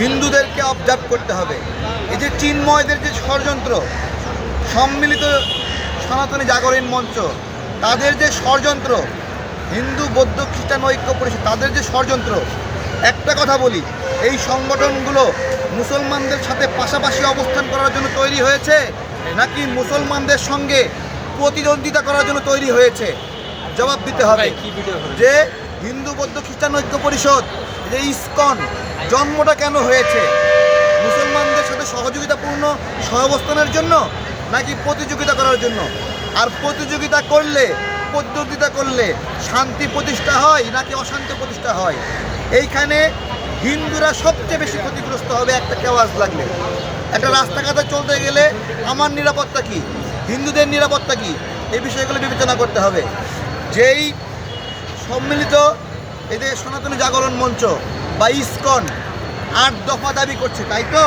হিন্দুদেরকে অবজার্ভ করতে হবে। এই যে চিন্ময়দের যে ষড়যন্ত্র সম্মিলিত সনাতনী জাগরণ মঞ্চ তাদের যে ষড়যন্ত্র হিন্দু বৌদ্ধ খ্রিস্টান ঐক্য পরিষদ তাদের যে ষড়যন্ত্র একটা কথা বলি এই সংগঠনগুলো মুসলমানদের সাথে পাশাপাশি অবস্থান করার জন্য তৈরি হয়েছে নাকি মুসলমানদের সঙ্গে প্রতিদ্বন্দ্বিতা করার জন্য তৈরি হয়েছে? জবাব দিতে হবে যে হিন্দু বৌদ্ধ খ্রিস্টান ঐক্য পরিষদ যে ইস্কন, জন্মটা কেন হয়েছে? মুসলমানদের সাথে সহযোগিতাপূর্ণ সহাবস্থানের জন্য নাকি প্রতিযোগিতা করার জন্য? আর প্রতিযোগিতা করলে প্রতিদ্বন্দ্বিতা করলে শান্তি প্রতিষ্ঠা হয় নাকি অশান্তি প্রতিষ্ঠা হয়? এইখানে হিন্দুরা সবচেয়ে বেশি ক্ষতিগ্রস্ত হবে একটা কেওয়াজ লাগলে। একটা রাস্তাঘাটে চলতে গেলে আমার নিরাপত্তা কি? হিন্দুদের নিরাপত্তা কি? এই বিষয়গুলো বিবেচনা করতে হবে। যেই সম্মিলিত এদের যে সনাতনী জাগরণ মঞ্চ বা ইস্কন আট দফা দাবি করছে তাই তো?